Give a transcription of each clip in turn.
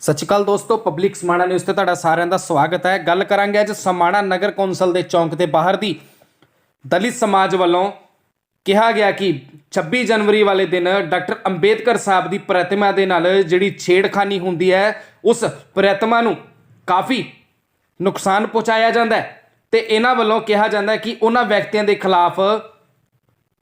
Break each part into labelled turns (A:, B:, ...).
A: ਸਤਿ ਸ਼੍ਰੀ ਅਕਾਲ ਦੋਸਤੋ public Samana news ਤੇ ਤੁਹਾਡਾ ਸਾਰਿਆਂ ਦਾ ਸਵਾਗਤ ਹੈ। ਗੱਲ ਕਰਾਂਗੇ ਅੱਜ ਸਮਾਣਾ ਨਗਰ ਕੌਂਸਲ ਦੇ ਚੌਂਕ ਦੇ ਬਾਹਰ ਦੀ। ਦਲਿਤ ਸਮਾਜ ਵੱਲੋਂ ਕਿਹਾ ਗਿਆ ਕਿ 26 ਜਨਵਰੀ ਵਾਲੇ ਦਿਨ ਡਾਕਟਰ ਅੰਬੇਦਕਰ ਸਾਹਿਬ ਦੀ ਪ੍ਰਤਿਮਾ ਦੇ ਨਾਲ ਜਿਹੜੀ ਛੇੜਖਾਨੀ ਹੁੰਦੀ ਹੈ, ਉਸ ਪ੍ਰਤਿਮਾ ਨੂੰ ਕਾਫੀ ਨੁਕਸਾਨ ਪਹੁੰਚਾਇਆ ਜਾਂਦਾ ਹੈ ਤੇ ਇਹਨਾਂ ਵੱਲੋਂ ਕਿਹਾ ਜਾਂਦਾ ਕਿ ਉਹਨਾਂ ਵਿਅਕਤੀਆਂ ਦੇ ਖਿਲਾਫ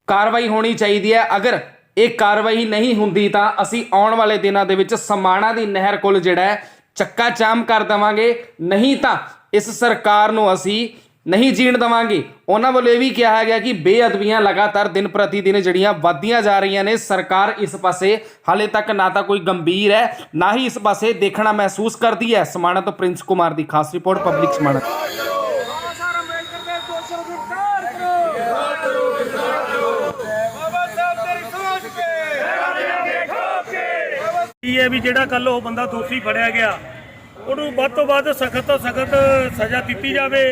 A: ਕਾਰਵਾਈ ਹੋਣੀ ਚਾਹੀਦੀ ਹੈ। ਅਗਰ ਇਹ ਕਾਰਵਾਈ ਨਹੀਂ ਹੁੰਦੀ ਤਾਂ ਅਸੀਂ ਆਉਣ ਵਾਲੇ ਦਿਨਾਂ ਦੇ ਵਿੱਚ ਸਮਾਣਾ ਦੀ ਨਹਿਰ ਕੋਲ ਜਿਹੜਾ ਹੈ ਚੱਕਾ ਜਾਮ ਕਰ ਦੇਵਾਂਗੇ। ਨਹੀਂ ਤਾਂ ਇਸ ਸਰਕਾਰ ਨੂੰ ਅਸੀਂ ਨਹੀਂ ਜੀਣ ਦੇਵਾਂਗੇ। ਉਹਨਾਂ ਵੱਲੋਂ ਇਹ ਵੀ ਕਿਹਾ ਗਿਆ ਕਿ ਬੇਅਦਬੀਆਂ ਲਗਾਤਾਰ ਦਿਨ ਪ੍ਰਤੀ ਦਿਨ ਜਿਹੜੀਆਂ ਵੱਧਦੀਆਂ ਜਾ ਰਹੀਆਂ ਨੇ, ਸਰਕਾਰ ਇਸ ਪਾਸੇ ਹਾਲੇ ਤੱਕ ਨਾ ਤਾਂ ਕੋਈ ਗੰਭੀਰ ਹੈ, ਨਾ ਹੀ ਇਸ ਪਾਸੇ ਦੇਖਣਾ ਮਹਿਸੂਸ ਕਰਦੀ ਹੈ। ਸਮਾਣਾ ਤੋਂ ਪ੍ਰਿੰਸ ਕੁਮਾਰ ਦੀ ਖਾਸ ਰਿਪੋਰਟ, ਪਬਲਿਕ ਸਮਾਣਾ।
B: ਕੇ
C: ਹੈ ਵੀ ਜਿਹੜਾ ਕੱਲ ਉਹ ਬੰਦਾ ਦੋਸ਼ੀ ਫੜਿਆ ਗਿਆ ਉਹਨੂੰ ਵੱਧ ਤੋਂ ਵੱਧ ਸਖਤ ਤੋਂ ਸਖਤ ਸਜ਼ਾ ਦਿੱਤੀ ਜਾਵੇ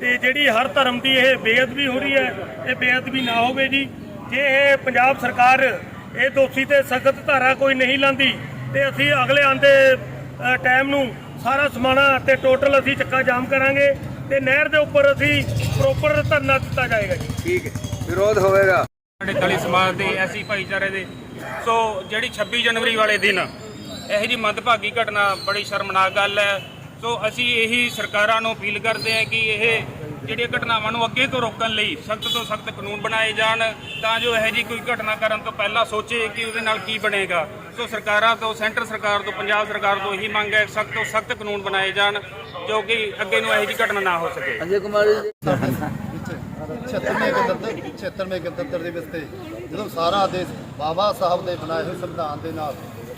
C: ਤੇ ਜਿਹੜੀ ਹਰ ਧਰਮ ਦੀ ਇਹ ਬੇਅਦਬੀ ਹੋ ਰਹੀ ਹੈ ਇਹ ਬੇਅਦਬੀ ਨਾ ਹੋਵੇ ਜੀ। ਜੇ ਇਹ ਪੰਜਾਬ ਸਰਕਾਰ ਇਹ ਦੋਸ਼ੀ ਤੇ ਸਖਤ ਧਾਰਾ ਕੋਈ ਨਹੀਂ ਲਾਂਦੀ ਤੇ ਅਸੀਂ ਅਗਲੇ ਆਂਦੇ ਟਾਈਮ ਨੂੰ ਸਾਰਾ ਸਮਾਣਾ ਤੇ ਟੋਟਲ ਅਸੀਂ ਚੱਕਾ ਜਾਮ ਕਰਾਂਗੇ ਤੇ ਨਹਿਰ ਦੇ ਉੱਪਰ ਅਸੀਂ ਪ੍ਰੋਪਰ ਧਰਨਾ ਦਿੱਤਾ ਜਾਏਗਾ ਜੀ।
D: ਠੀਕ ਹੈ ਵਿਰੋਧ ਹੋਵੇਗਾ।
E: ਸਾਡੇ ਦਲਿਤ ਸਮਾਜ ਦੇ ਐਸੀ ਭਾਈਚਾਰੇ ਦੇ ਸੋ ਜਿਹੜੀ 26 ਜਨਵਰੀ ਵਾਲੇ ਦਿਨ, ਇਹੋ ਜੀ ਮੰਦਭਾਗੀ ਘਟਨਾ ਬੜੀ ਸ਼ਰਮਨਾਕ ਗੱਲ ਹੈ। ਸੋ ਅਸੀਂ ਇਹੀ ਸਰਕਾਰਾਂ ਨੂੰ ਅਪੀਲ ਕਰਦੇ ਹਾਂ ਕਿ ਇਹ ਜਿਹੜੀਆਂ ਘਟਨਾਵਾਂ ਨੂੰ ਅੱਗੇ ਤੋਂ ਰੋਕਣ ਲਈ ਸਖਤ ਤੋਂ ਸਖਤ ਕਾਨੂੰਨ ਬਣਾਏ ਜਾਣ, ਤਾਂ ਜੋ ਇਹੋ ਜੀ ਕੋਈ ਘਟਨਾ ਕਰਨ ਤੋਂ ਪਹਿਲਾਂ ਸੋਚੇ ਕਿ ਉਹਦੇ ਨਾਲ ਕੀ ਬਣੇਗਾ। ਸੋ ਸਰਕਾਰਾਂ ਤੋਂ, ਸੈਂਟਰ ਸਰਕਾਰ ਤੋਂ, ਪੰਜਾਬ ਸਰਕਾਰ ਤੋਂ ਇਹੀ ਮੰਗ ਹੈ, ਸਖਤ ਤੋਂ ਸਖਤ ਕਾਨੂੰਨ ਬਣਾਏ ਜਾਣ, ਜੋ ਕਿ ਅੱਗੇ ਨੂੰ ਇਹੋ ਜੀ ਘਟਨਾ ਨਾ ਹੋ ਸਕੇ।
D: ਅਜੇ ਕੁਮਾਰ ਜੀ
F: 76ਵੇਂ ਗਣਤੰਤਰ 76ਵੇਂ ਗਣਤੰਤਰ ਦਿਵਸ ਤੇ ਜਦੋਂ ਸਾਰਾ ਦੇਸ਼ ਬਾਬਾ ਸਾਹਿਬ ਦੇ ਬਣਾਏ ਹੋਏ ਸੰਵਿਧਾਨ ਦੇ ਨਾਲ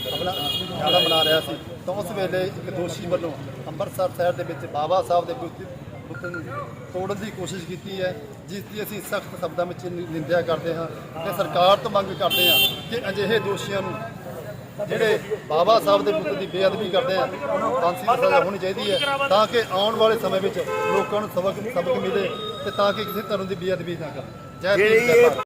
F: ਆਪਣਾ ਦਿਹਾੜਾ ਮਨਾ ਰਿਹਾ ਸੀ, ਤਾਂ ਉਸ ਵੇਲੇ ਇੱਕ ਦੋਸ਼ੀ ਵੱਲੋਂ ਅੰਮ੍ਰਿਤਸਰ ਸ਼ਹਿਰ ਦੇ ਵਿੱਚ ਬਾਬਾ ਸਾਹਿਬ ਦੇ ਬੁੱਤ ਬੁੱਤ ਨੂੰ ਤੋੜਨ ਦੀ ਕੋਸ਼ਿਸ਼ ਕੀਤੀ ਹੈ, ਜਿਸ ਦੀ ਅਸੀਂ ਸਖਤ ਸ਼ਬਦਾਂ ਵਿੱਚ ਨਿੰਦਿਆ ਕਰਦੇ ਹਾਂ ਤੇ ਸਰਕਾਰ ਤੋਂ ਮੰਗ ਕਰਦੇ ਹਾਂ ਕਿ ਅਜਿਹੇ ਦੋਸ਼ੀਆਂ ਨੂੰ ਜਿਹੜੇ ਬਾਬਾ ਸਾਹਿਬ ਦੇ ਪੁੱਤਰ ਦੀ ਬੇਅਦਬੀ ਕਰਦੇ ਆ ਉਹਨਾਂ ਫਾਂਸੀ ਦੀ ਸਜ਼ਾ ਹੋਣੀ ਚਾਹੀਦੀ ਹੈ, ਤਾਂ ਕਿ ਆਉਣ ਵਾਲੇ ਸਮੇਂ ਵਿੱਚ ਲੋਕਾਂ ਨੂੰ ਸਬਕ ਸਬਕ ਮਿਲੇ ਤੇ ਤਾਂ ਕਿ ਕਿਸੇ ਧਰਮ ਦੀ ਬੇਅਦਬੀ ਨਾ ਕਰਨ ਜੈ ਭੀਮ ਜੈ ਭਾਰਤ।